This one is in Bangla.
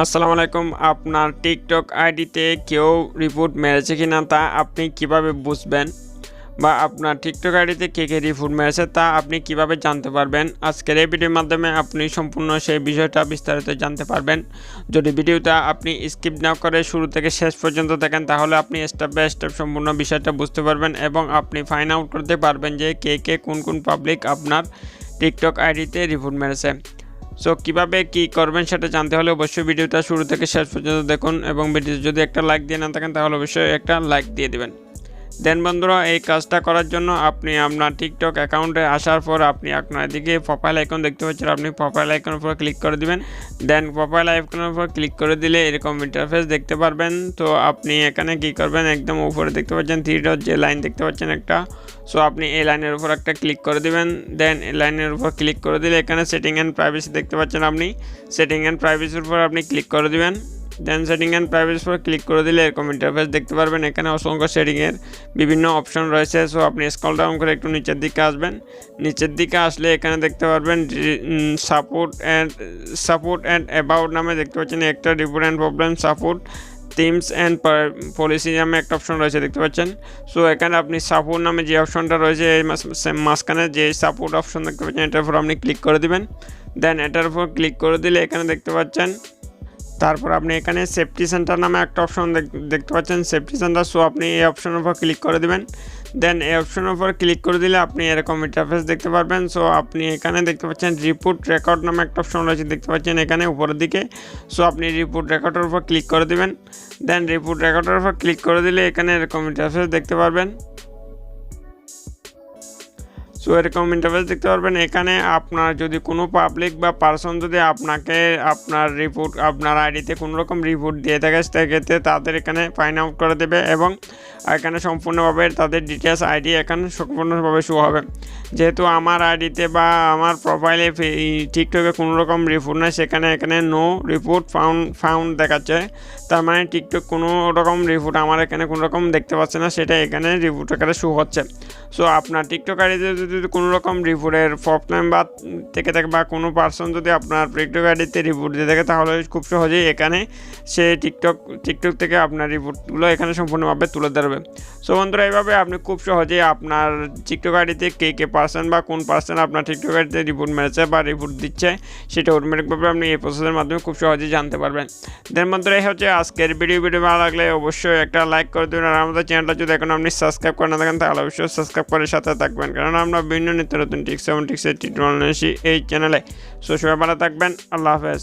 আসসালামু আলাইকুম। আপনার টিকটক আইডিতে কেউ রিপোর্ট মেরেছে কি না তা আপনি কীভাবে বুঝবেন? বা আপনার টিকটক আইডিতে কে কে রিপোর্ট মেরেছে তা আপনি কীভাবে জানতে পারবেন? আজকের এই ভিডিওর মাধ্যমে আপনি সম্পূর্ণ সেই বিষয়টা বিস্তারিত জানতে পারবেন। যদি ভিডিওটা আপনি স্কিপ না করে শুরু থেকে শেষ পর্যন্ত দেখেন, তাহলে আপনি স্টেপ বাই স্টেপ সম্পূর্ণ বিষয়টা বুঝতে পারবেন এবং আপনি ফাইন আউট করতে পারবেন যে কে কে কোন কোন পাবলিক আপনার টিকটক আইডিতে রিপোর্ট মেরেছে। সো কীভাবে কী করবেন সেটা জানতে হলে অবশ্যই ভিডিওটা শুরু থেকে শেষ পর্যন্ত দেখুন এবং ভিডিওতে যদি একটা লাইক দিয়ে না থাকেন, তাহলে অবশ্যই একটা লাইক দিয়ে দেবেন। দেন বন্ধুরা, এই কাজটা করার জন্য আপনি আপনার টিকটক অ্যাকাউন্টে আসার পর আপনি আপনার দিকে প্রোফাইল আইকন দেখতে পাচ্ছেন। আপনি প্রোফাইল আইকনের উপর ক্লিক করে দিবেন। দেন প্রোফাইল আইকনের উপর ক্লিক করে দিলে এরকম ইন্টারফেস দেখতে পারবেন। তো আপনি এখানে কী করবেন? একদম উপরে দেখতে পাচ্ছেন থ্রি ডট যে লাইন দেখতে পাচ্ছেন একটা। সো আপনি এই লাইনের উপর একটা ক্লিক করে দিবেন। দেন এই লাইনের উপর ক্লিক করে দিলে এখানে সেটিং অ্যান্ড প্রাইভেসি দেখতে পাচ্ছেন আপনি। সেটিং অ্যান্ড প্রাইভেসির উপর আপনি ক্লিক করে দিবেন। দেন সেটিং অ্যান্ড প্রাইভেসির উপর ক্লিক করে দিলে এরকম ইন্টারফেস দেখতে পারবেন। এখানে অসংখ্য সেটিংয়ের বিভিন্ন অপশন রয়েছে। সো আপনি স্কল ডাউন করে একটু নিচের দিকে আসবেন। নিচের দিকে আসলে এখানে দেখতে পারবেন support and support and about নামে দেখতে পাচ্ছেন। একটা report and problem support themes and policy নামে একটা অপশন রয়েছে দেখতে পাচ্ছেন। সো এখানে আপনি সাপোর্ট নামে যে অপশনটা রয়েছে, এই মাঝখানে যে সাপোর্ট অপশন দেখতে পাচ্ছেন, এটার উপর আপনি ক্লিক করে দিবেন। দেন এটার উপর ক্লিক করে দিলে এখানে দেখতে পাচ্ছেন তারপর আপনি এখানে সেফটি সেন্টার নামে একটা অপশন দেখতে পাচ্ছেন। সেফটি সেন্টার সো আপনি এই অপশনের উপর ক্লিক করে দেবেন। দেন এই অপশনের উপর ক্লিক করে দিলে আপনি এরকম ইন্টারফেস দেখতে পারবেন। সো আপনি এখানে দেখতে পাচ্ছেন রিপোর্ট রেকর্ড নামে একটা অপশন রয়েছে, দেখতে পাচ্ছেন এখানে উপরের দিকে। সো আপনি রিপোর্ট রেকর্ডের উপর ক্লিক করে দেবেন। দেন রিপোর্ট রেকর্ডের উপর ক্লিক করে দিলে এখানে এরকম ইন্টারফেস দেখতে পারবেন। সো এরকম ইন্টারফেস দেখতে পারবেন। এখানে আপনার যদি কোনো পাবলিক বা পার্সন যদি আপনাকে আপনার রিপোর্ট আপনার আইডিতে কোনো রকম রিপোর্ট দিয়ে থাকে, সেক্ষেত্রে তাদের এখানে ফাইন আউট করে দেবে এবং এখানে সম্পূর্ণভাবে তাদের ডিটেলস আইডি এখানে সম্পূর্ণভাবে শো হবে। যেহেতু আমার আইডিতে বা আমার প্রোফাইলে টিকটকে কোনো রকম রিপোর্ট নেই, সেখানে এখানে নো রিপোর্ট ফাউন্ড ফাউন্ড দেখাচ্ছে। তার মানে টিকটক কোনো রকম রিপোর্ট আমার এখানে কোনো রকম দেখতে পাচ্ছে না, সেটা এখানে রিপোর্ট আকারে শো হচ্ছে। সো আপনার টিকটক আইডিতে যদি কোনো রকম রিপোর্টের প্রবলেম বা থেকে থাকে বা কোনো পার্সন যদি আপনার টিকটক আইডিতে রিপোর্ট দিয়ে থাকে, তাহলে খুব সহজেই এখানে সে টিকটক টিকটক থেকে আপনার রিপোর্টগুলো এখানে সম্পূর্ণভাবে তুলে ধরবে। সো বন্ধুরা, এইভাবে আপনি খুব সহজেই আপনার টিকটক আইডিতে কে কে পার্সন বা কোন পার্সন আপনার টিকটক আইডিতে রিপোর্ট মেরেছে বা রিপোর্ট দিচ্ছে, সেটা অটোমেটিকভাবে আপনি এই প্রসেসের মাধ্যমে খুব সহজেই জানতে পারবেন। দেন বন্ধুরা, এই হচ্ছে আজকের ভিডিও ভিডিও ভালো লাগলে অবশ্যই একটা লাইক করে দেবেন। আর আমাদের চ্যানেলটা যদি এখন আপনি সাবস্ক্রাইব করে না থাকেন, তাহলে অবশ্যই সাবস্ক্রাইব করে সাথে থাকবেন। কারণ আমরা বিভিন্ন নিত্য নতুন টিক্স এবং টিক্সের টিটুয়াল এই চ্যানেলে সো সবাই ভালো থাকবেন, আল্লাহ হাফেজ।